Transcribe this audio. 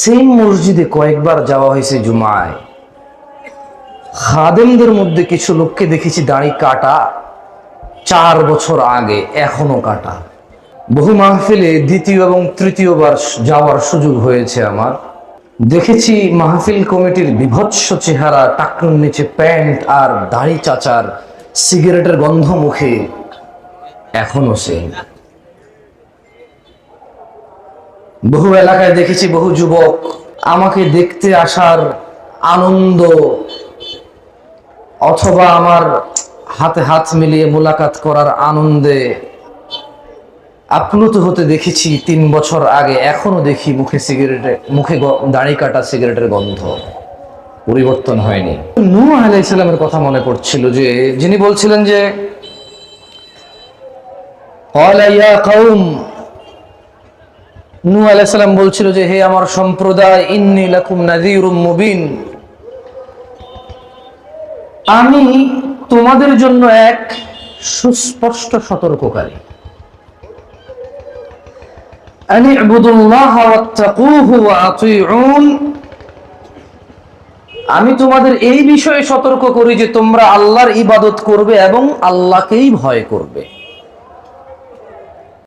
Same মসজিদে কয়েকবার যাওয়া হয়েছে জুমায়। খাদেমদের মধ্যে কিছু লোককে দেখেছি দাড়ি কাটা, চার বছর আগে, এখনও কাটা। বহু মাহফিলে দ্বিতীয় এবং তৃতীয়বার যাওয়ার সুযোগ হয়েছে আমার। দেখেছি মাহফিল কমিটির বিভৎস চেহারা, টাকনুর নিচে প্যান্ট আর দাড়ি চাচার সিগারেটের গন্ধ মুখে, এখনও সেই বহু এলাকায় দেখেছি বহু যুবক আমাকে দেখতে আসার আনন্দ অথবা আমার হাতে হাত মিলিয়ে মোলাকাত করার আনন্দে আপ্লুত হতে দেখেছি তিন বছর আগে এখনো দেখি মুখে সিগারেটে মুখে গ- দাড়ি কাটা সিগারেটের গন্ধ পরিবর্তন হয়নি নূহ আলাইসাল্লামের কথা মনে পড়ছিল যে যিনি বলছিলেন যে قال يا قوم নূহ আলাইসাল্লাম বলছিল যে, হে আমার সম্প্রদায়, ইন্নি লাকুম মুবিন। আমি তোমাদের জন্য এক সুস্পষ্ট সতর্ককারী। আমি তোমাদের এই বিষয়ে সতর্ক করি যে, তোমরা আল্লাহর ইবাদত করবে এবং আল্লাহকেই ভয় করবে।